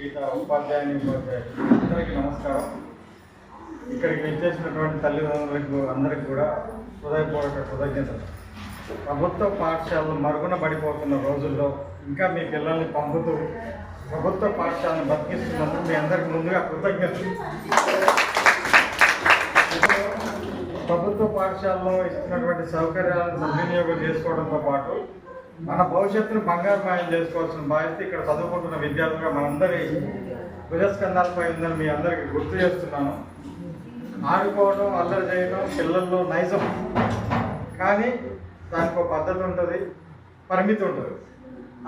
గీత ఉపాధ్యాయుని ఉపాధ్యాయులు అందరికీ నమస్కారం. ఇక్కడికి విచ్చేసినటువంటి తల్లిదండ్రులకు అందరికీ కూడా హృదయపూర్వక కృతజ్ఞతలు. ప్రభుత్వ పాఠశాలలు మరుగున పడిపోతున్న రోజుల్లో ఇంకా మీ పిల్లల్ని పంపుతూ ప్రభుత్వ పాఠశాలను బతికిస్తున్నందుకు మీ అందరికి ముందుగా కృతజ్ఞతలు. ప్రభుత్వ పాఠశాలలో ఇస్తున్నటువంటి సౌకర్యాలను సద్వినియోగం చేసుకోవడంతో పాటు మన భవిష్యత్తును బంగారుమయం చేసుకోవాల్సిన బాధ్యత ఇక్కడ చదువుకుంటున్న విద్యార్థులుగా మనందరి భుజస్కంధాలపై ఉందని మీ అందరికీ గుర్తు చేస్తున్నాను. ఆడుకోవడం అల్లరి చేయడం పిల్లల్లో నైజం. కానీ దానికి ఒక పద్ధతి ఉంటుంది పరిమితి ఉంటుంది.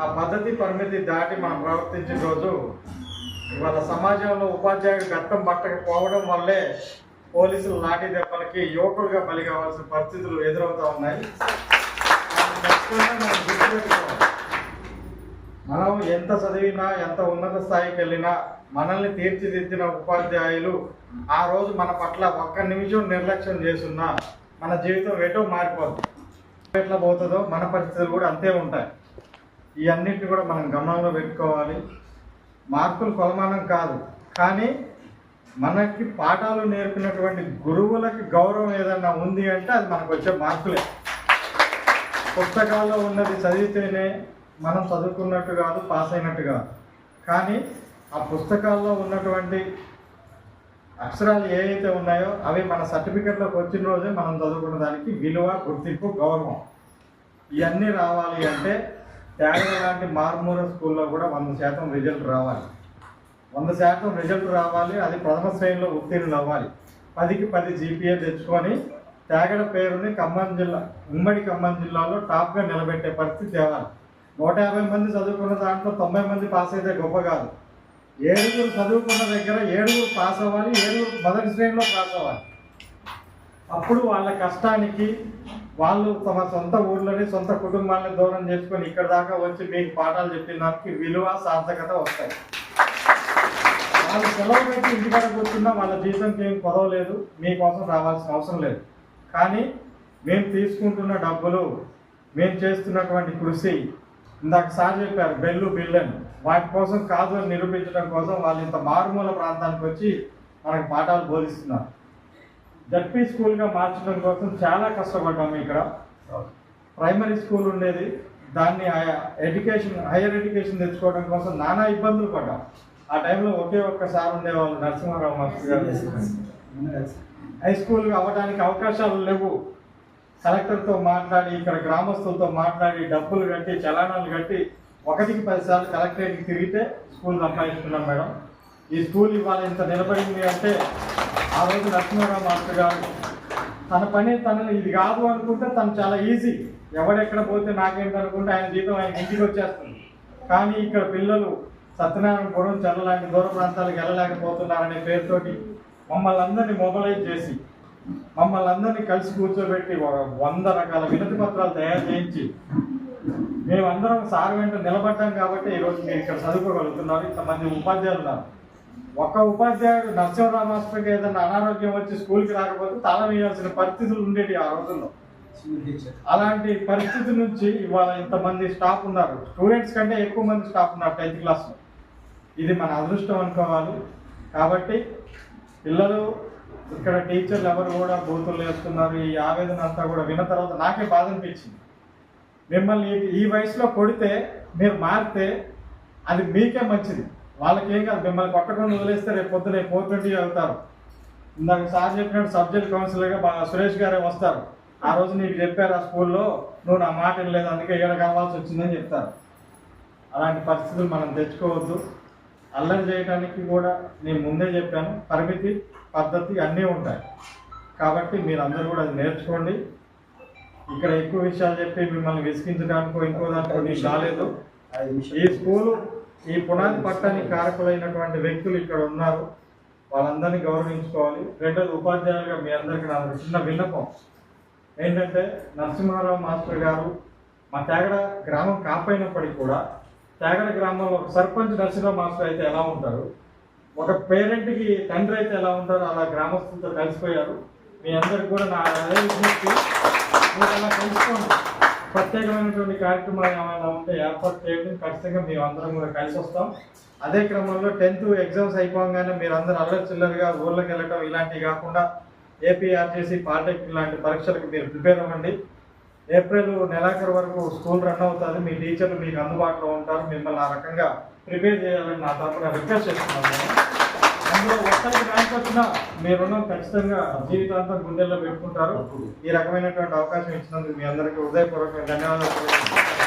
ఆ పద్ధతి పరిమితి దాటి మనం ప్రవర్తించిన రోజు ఇవాళ సమాజంలో ఉపాధ్యాయులు గట్టం పట్టకపోవడం వల్లే పోలీసులు లాఠీ దెబ్బలకి యువకులుగా బలి కావాల్సిన పరిస్థితులు ఎదురవుతూ ఉన్నాయి. మనం గుర్తుపెట్టుకోవాలి. మనం ఎంత చదివినా ఎంత ఉన్నత స్థాయికి వెళ్ళినా మనల్ని తీర్చిదిద్దిన ఉపాధ్యాయులు ఆ రోజు మన పట్ల ఒక్క నిమిషం నిర్లక్ష్యం చేస్తున్నా మన జీవితం ఎటో మారిపోతుంది ఎట్లా పోతుందో మన పరిస్థితులు కూడా అంతే ఉంటాయి. ఇవన్నిటిని కూడా మనం గమనంలో పెట్టుకోవాలి. మార్కులు కొలమానం కాదు. కానీ మనకి పాఠాలు నేర్పినటువంటి గురువులకి గౌరవం ఏదన్నా ఉంది అంటే అది మనకు వచ్చే మార్కులే. పుస్తకాల్లో ఉన్నది చదివితేనే మనం చదువుకున్నట్టు కాదు పాస్ అయినట్టు కాదు. కానీ ఆ పుస్తకాల్లో ఉన్నటువంటి అక్షరాలు ఏవైతే ఉన్నాయో అవి మన సర్టిఫికెట్లోకి వచ్చిన రోజే మనం చదువుకున్న దానికి విలువ గుర్తింపు గౌరవం ఇవన్నీ రావాలి అంటే త్యాగం లాంటి మార్మూర స్కూల్లో కూడా వంద శాతం రిజల్ట్ రావాలి. వంద శాతం రిజల్ట్ రావాలి అది ప్రథమ శ్రేణిలో ఉత్తీర్ణులు అవ్వాలి. పదికి పది జీపీఏ తెచ్చుకొని త్యాగడ పేరుని ఖమ్మం జిల్లా ఉమ్మడి ఖమ్మం జిల్లాలో టాప్గా నిలబెట్టే పరిస్థితి తేవాలి నూట యాభై మంది చదువుకున్న దాంట్లో తొంభై మంది పాస్ అయితే గొప్ప కాదు. ఏడుగురు చదువుకున్న దగ్గర ఏడుగురు పాస్ అవ్వాలి ఏడుగురు మొదటి శ్రేణిలో పాస్ అవ్వాలి. అప్పుడు వాళ్ళ కష్టానికి వాళ్ళు తమ సొంత ఊర్లోని సొంత కుటుంబాన్ని దూరం చేసుకొని ఇక్కడ దాకా వచ్చి మీకు పాఠాలు చెప్పిన దానికి విలువ సార్థకత వస్తాయి. వాళ్ళు సెలవు పెట్టి ఇంటికాడ కూర్చున్నా వాళ్ళ జీవితంకి ఏం కొదవలేదు మీకోసం రావాల్సిన అవసరం లేదు. కానీ మేము తీసుకుంటున్న డబ్బులు మేము చేస్తున్నటువంటి కృషి. ఇందాక సార్ చెప్పారు బెల్లు బిల్లని. వాటి కోసం కాదు అని నిరూపించడం కోసం వాళ్ళు ఇంత మారుమూల ప్రాంతానికి వచ్చి మనకు పాఠాలు బోధిస్తున్నారు. జడ్పీ స్కూల్గా మార్చడం కోసం చాలా కష్టపడ్డాము ఇక్కడ. ప్రైమరీ స్కూల్ ఉండేది. దాన్ని ఎడ్యుకేషన్ హైయర్ ఎడ్యుకేషన్ తెచ్చుకోవడం కోసం నానా ఇబ్బందులు పడ్డాం. ఆ టైంలో ఒకే ఒక్క సార్ ఉండేవాళ్ళు నరసింహారావు మాస్టర్ గారు. హై స్కూల్ అవ్వడానికి అవకాశాలు లేవు. కలెక్టర్తో మాట్లాడి ఇక్కడ గ్రామస్తులతో మాట్లాడి డబ్బులు కట్టి చలానాలు కట్టి ఒకటికి పదిసార్లు కలెక్టరేట్కి తిరిగితే స్కూల్ సంపాదించుకున్నాం మేడం. ఈ స్కూల్ ఇవాళ ఇంత నిలబడింది అంటే ఆ రోజు లక్ష్మీరావు మాస్టర్ గారు తన పని తనని ఇది కాదు అనుకుంటే తను చాలా ఈజీ. ఎవడెక్కడ పోతే నాకేంటి అనుకుంటే ఆయన జీతం ఆయన ఇంటికి వచ్చేస్తుంది. కానీ ఇక్కడ పిల్లలు సత్యనారాయణపురం చెల్ల లాంటి దూర ప్రాంతాలకు వెళ్ళలేకపోతున్నారనే పేరుతోటి మమ్మల్ని అందరినీ మొబలైజ్ చేసి మమ్మల్ని అందరినీ కలిసి కూర్చోబెట్టి ఒక వంద రకాల వినతి పత్రాలు తయారు చేయించి మేమందరం సార్ వెంట నిలబడ్డాం కాబట్టి ఈరోజు మీరు ఇక్కడ చదువుకోగలుగుతున్నారు. ఇంతమంది ఉపాధ్యాయులు ఉన్నారు. ఒక ఉపాధ్యాయుడు నరసింహరావు ఏదైనా అనారోగ్యం వచ్చి స్కూల్కి రాకపోతే తాళం వేయాల్సిన పరిస్థితులు ఉండేవి ఆ రోజుల్లో. అలాంటి పరిస్థితి నుంచి ఇవాళ ఇంతమంది స్టాఫ్ ఉన్నారు. స్టూడెంట్స్ కంటే ఎక్కువ మంది స్టాఫ్ ఉన్నారు టెన్త్ క్లాస్లో. ఇది మన అదృష్టం అనుకోవాలి. కాబట్టి పిల్లలు ఇక్కడ టీచర్లు ఎవరు కూడా బూతులు వేస్తున్నారు ఈ ఆవేదన అంతా కూడా విన్న తర్వాత నాకే బాధ అనిపించింది. మిమ్మల్ని ఈ- వయసులో కొడితే మీరు మారితే అది మీకే మంచిది. వాళ్ళకేం కాదు మిమ్మల్ని కొట్టకుండా వదిలేస్తే రేపు పొద్దున పోతుంటే వెళ్తారు. ఇందాక సార్ చెప్పినట్టు సబ్జెక్ట్ కౌన్సిలర్గా బాగా సురేష్ గారే వస్తారు. ఆ రోజు నీకు చెప్పారు ఆ స్కూల్లో నువ్వు నా మాట లేదు అందుకే ఏడ కావాల్సి వచ్చిందని చెప్తారు. అలాంటి పరిస్థితులు మనం తెచ్చుకోవద్దు. అల్లరి చేయడానికి కూడా నేను ముందే చెప్పాను. పరిమితి పద్ధతి అన్నీ ఉంటాయి. కాబట్టి మీరు అందరూ కూడా అది నేర్చుకోండి. ఇక్కడ ఎక్కువ విషయాలు చెప్పి మిమ్మల్ని విసిగించడానికో ఇంకో దానికో నీకు రాలేదు. ఈ స్కూలు ఈ పునాది పట్టానికి కారకులైనటువంటి వ్యక్తులు ఇక్కడ ఉన్నారు. వాళ్ళందరినీ గౌరవించుకోవాలి. రెండోది ఉపాధ్యాయులుగా మీ అందరికీ నా చిన్న విన్నపం. ఏంటంటే నరసింహారావు మాస్టర్ గారు మా తేగడ గ్రామం కాపోయినప్పటికీ కూడా తేగల గ్రామంలో ఒక సర్పంచ్ నరసింహరావు మాస్టర్ అయితే ఎలా ఉంటారు? ఒక పేరెంట్కి తండ్రి అయితే ఎలా ఉంటారో? అలా గ్రామస్తులతో కలిసిపోయారు. మీ అందరికి కూడా నా అదే విజ్ఞప్తి. మీరు అలా కలుసుకోండి ప్రత్యేకమైనటువంటి కార్యక్రమాలు ఏమైనా ఉంటే ఏర్పాటు చేయడం. ఖచ్చితంగా మేము అందరం కూడా కలిసి వస్తాం. అదే క్రమంలో టెన్త్ ఎగ్జామ్స్ అయిపోగానే మీరు అందరూ అల్లరి చిల్లరగా ఊళ్ళకి వెళ్ళటం ఇలాంటివి కాకుండా ఏపీఆర్టీసీ పాలిటెక్నిక్ లాంటి పరీక్షలకు మీరు ప్రిపేర్ అవ్వండి. ఏప్రిల్ నెలాఖరు వరకు స్కూల్ రన్ అవుతుంది మీ టీచర్లు మీకు అందుబాటులో ఉంటారు. మిమ్మల్ని ఆ రకంగా ప్రిపేర్ చేయాలని నా తరఫున రిక్వెస్ట్ చేస్తున్నాను. అందులో ఒక్కరికి ర్యాంక్ వచ్చినా మీ రుణం ఖచ్చితంగా జీవితాంతం గుండెల్లో పెట్టుకుంటారు. ఈ రకమైనటువంటి అవకాశం ఇచ్చినందుకు మీ అందరికీ హృదయపూర్వక ధన్యవాదాలు.